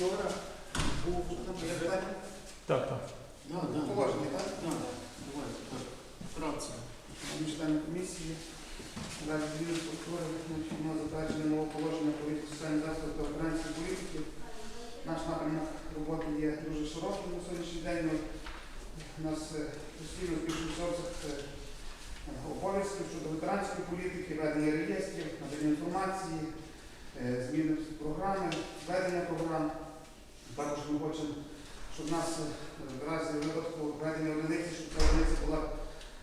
вчора був Так, так. Ну, Поважний, так? Так, Правця. Міжнародної комісії. Раді дві структури визначено затвердження нового положення про соціальних засобів та української політики. Наш напрямок роботи є дуже широким на сьогоднішній день. У нас е, постійно в більших сорцях обов'язків щодо ветеранської політики, ведення реєстрів, надання інформації, е, зміни програми, ведення програм. Також ми хочемо, щоб в нас е, в разі випадку ведення одиниці, щоб ця одиниця була,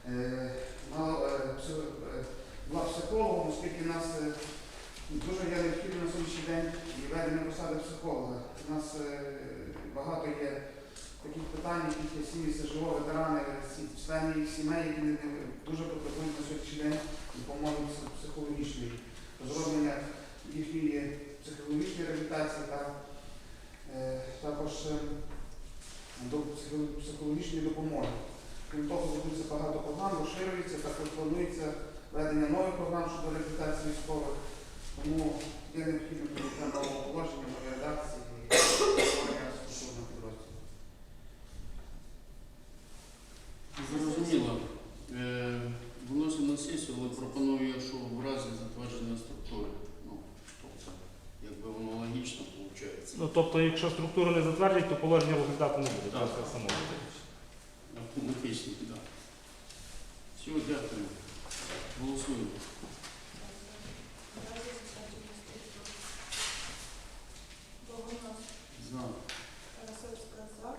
е, мала, е, е, була психологом, оскільки нас е, дуже є необхідно на сьогоднішній день і ведення посади психолога. У нас е, багато є таких питань, які є сім'ї СЖО, ветерани, члени їх сімей, які дуже потребують на сьогоднішній день допомоги пс- психологічної, розроблення їхньої психологічної реабілітації та е, також до психологічної допомоги. Крім того, будується багато програм, розширюється, також планується ведення нових програм щодо реабілітації військових. Тому є необхідно прийняття нового положення, редакції і структурного підрозділу. Зрозуміло. Е, Виносимо на сесію, але пропоную, що в разі затвердження структури. Ну, тобто, якщо структуру не затвердять, то положення виглядати не буде. Так. Просто само. Автоматично, так. Всього дякую. Голосуємо. За. Красовська за.